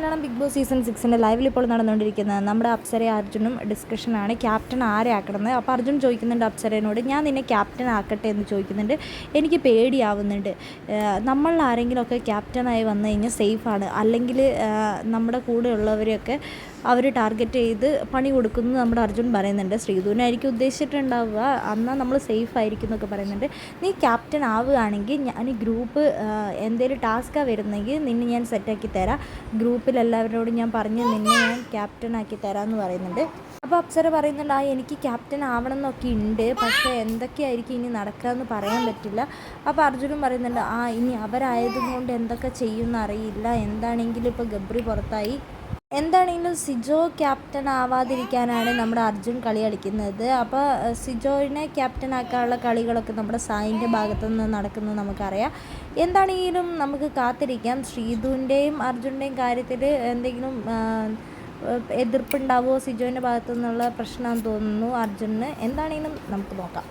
Malayalam big Boss season സിക്സിന്റെ ലൈവിൽ ഇപ്പോൾ നടന്നുകൊണ്ടിരിക്കുന്നത് നമ്മുടെ അപ്സര അർജുനും ഡിസ്കഷനാണ്. ക്യാപ്റ്റൻ ആരെ ആക്കണമെന്ന്? അപ്പോൾ അർജുൻ ചോദിക്കുന്നുണ്ട് അപ്സരേനോട് ഞാൻ നിന്നെ ക്യാപ്റ്റൻ ആക്കട്ടെ എന്ന് ചോദിക്കുന്നുണ്ട്. എനിക്ക് പേടിയാവുന്നുണ്ട്. നമ്മൾ ആരെങ്കിലുമൊക്കെ ക്യാപ്റ്റനായി വന്നു കഴിഞ്ഞാൽ സേഫാണ് അല്ലെങ്കിൽ നമ്മുടെ കൂടെയുള്ളവരെയൊക്കെ അവർ ടാർഗറ്റ് ചെയ്ത് പണി കൊടുക്കുന്നു നമ്മുടെ അർജുൻ പറയുന്നുണ്ട്. ശ്രീധുവിനായിരിക്കും ഉദ്ദേശിച്ചിട്ടുണ്ടാവുക. എന്നാൽ നമ്മൾ സേഫ് ആയിരിക്കും എന്നൊക്കെ പറയുന്നുണ്ട്. നീ ക്യാപ്റ്റൻ ആവുകയാണെങ്കിൽ ഞാൻ ഗ്രൂപ്പ് എന്തെങ്കിലും ടാസ്ക്കാണ് വരുന്നെങ്കിൽ നിന്നെ ഞാൻ സെറ്റാക്കി തരാം. ഗ്രൂപ്പിൽ എല്ലാവരോടും ഞാൻ പറഞ്ഞു നിന്നെ ഞാൻ ക്യാപ്റ്റനാക്കി തരാമെന്ന് പറയുന്നുണ്ട്. അപ്പോൾ അപ്സര പറയുന്നുണ്ട് ആ എനിക്ക് ക്യാപ്റ്റൻ ആവണം എന്നൊക്കെ ഉണ്ട് പക്ഷേ എന്തൊക്കെയായിരിക്കും ഇനി നടക്കുകയെന്ന് പറയാൻ പറ്റില്ല. അപ്പോൾ അർജുനും പറയുന്നുണ്ട് ആ ഇനി അവരായതുകൊണ്ട് എന്തൊക്കെ ചെയ്യുമെന്ന് അറിയില്ല എന്താണെങ്കിലും ഇപ്പോൾ ഗബ്രി പുറത്തായി. എന്താണെങ്കിലും സിജോ ക്യാപ്റ്റൻ ആവാതിരിക്കാനാണ് നമ്മുടെ അർജുൻ കളി കളിക്കുന്നത്. അപ്പോൾ സിജോയിനെ ക്യാപ്റ്റൻ ആക്കാനുള്ള കളികളൊക്കെ നമ്മുടെ സായിന്റെ ഭാഗത്തു നിന്ന് നടക്കുന്നത് നമുക്കറിയാം. എന്താണെങ്കിലും നമുക്ക് കാത്തിരിക്കാം. ശ്രീധുവിന്റെയും അർജുന്റെയും കാര്യത്തിൽ എന്തെങ്കിലും എതിർപ്പുണ്ടാവുമോ സിജോന്റെ ഭാഗത്തു നിന്നുള്ള പ്രശ്നമാണെന്ന് തോന്നുന്നു അർജുന്. എന്താണെങ്കിലും നമുക്ക് നോക്കാം.